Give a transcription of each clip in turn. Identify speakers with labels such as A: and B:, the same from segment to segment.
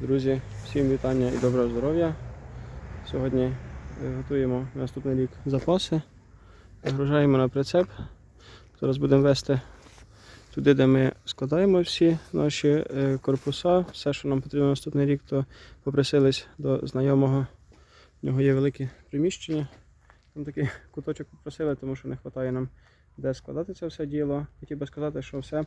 A: Друзі, всім вітання і доброго здоров'я. Сьогодні е, готуємо наступний рік запаси. Загружаємо на прицеп. Зараз будемо вести туди, де ми складаємо всі наші е, корпуса. Все, що нам потрібно наступний рік, то попросились до знайомого. У нього є велике приміщення. Там такий куточок попросили, тому що не вистачає нам де складати це все діло. Хотів би сказати, що все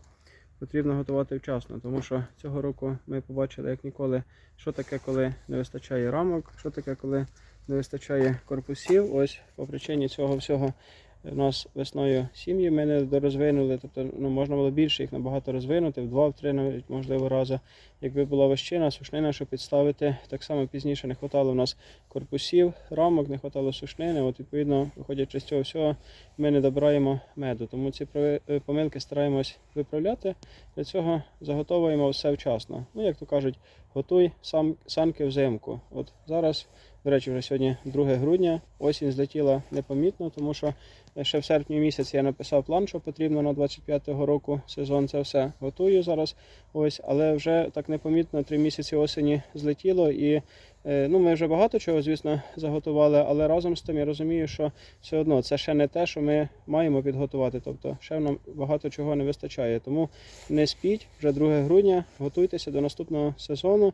A: потрібно готувати вчасно, тому що цього року ми побачили, як ніколи, що таке, коли не вистачає рамок, що таке, коли не вистачає корпусів. Ось по причині цього всього у нас весною сім'ї ми не дорозвинули, тобто ну, можна було більше їх набагато розвинути, в два-в три навіть можливо рази. Якби була вощина, сушнина, щоб підставити. Так само пізніше не вистачало у нас корпусів, рамок, не вистачало сушнини. От відповідно, виходячи з цього всього, ми не добираємо меду. Тому ці е, помилки стараємось виправляти. Для цього заготовуємо все вчасно. Ну, як то кажуть, готуй сам санки взимку. От зараз, до речі, вже сьогодні 2 грудня, осінь злетіла непомітно, тому що ще в серпні місяці я написав план, що потрібно на 25-го року сезон. Це все готую зараз. Ось, але вже так непомітно три місяці осені злетіло і. е, Ну, ми вже багато чого, звісно, заготували, але разом з тим я розумію, що все одно це ще не те, що ми маємо підготувати. Тобто ще нам багато чого не вистачає. Тому не спіть, вже 2 грудня, готуйтеся до наступного сезону.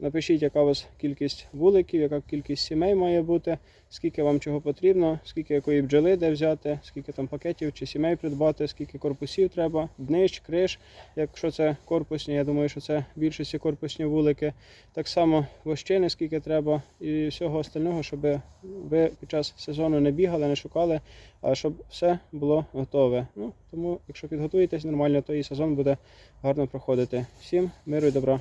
A: Напишіть, яка у вас кількість вуликів, яка кількість сімей має бути, скільки вам чого потрібно, скільки якої бджоли де взяти, скільки там пакетів чи сімей придбати, скільки корпусів треба, днищ, криш. Якщо це корпусні, я думаю, що це більшості корпусні вулики. Так само вощини, скільки треба, і всього остального, щоб ви під час сезону не бігали, не шукали, а щоб все було готове. Ну, тому, якщо підготуєтесь нормально, то і сезон буде гарно проходити. Всім миру і добра.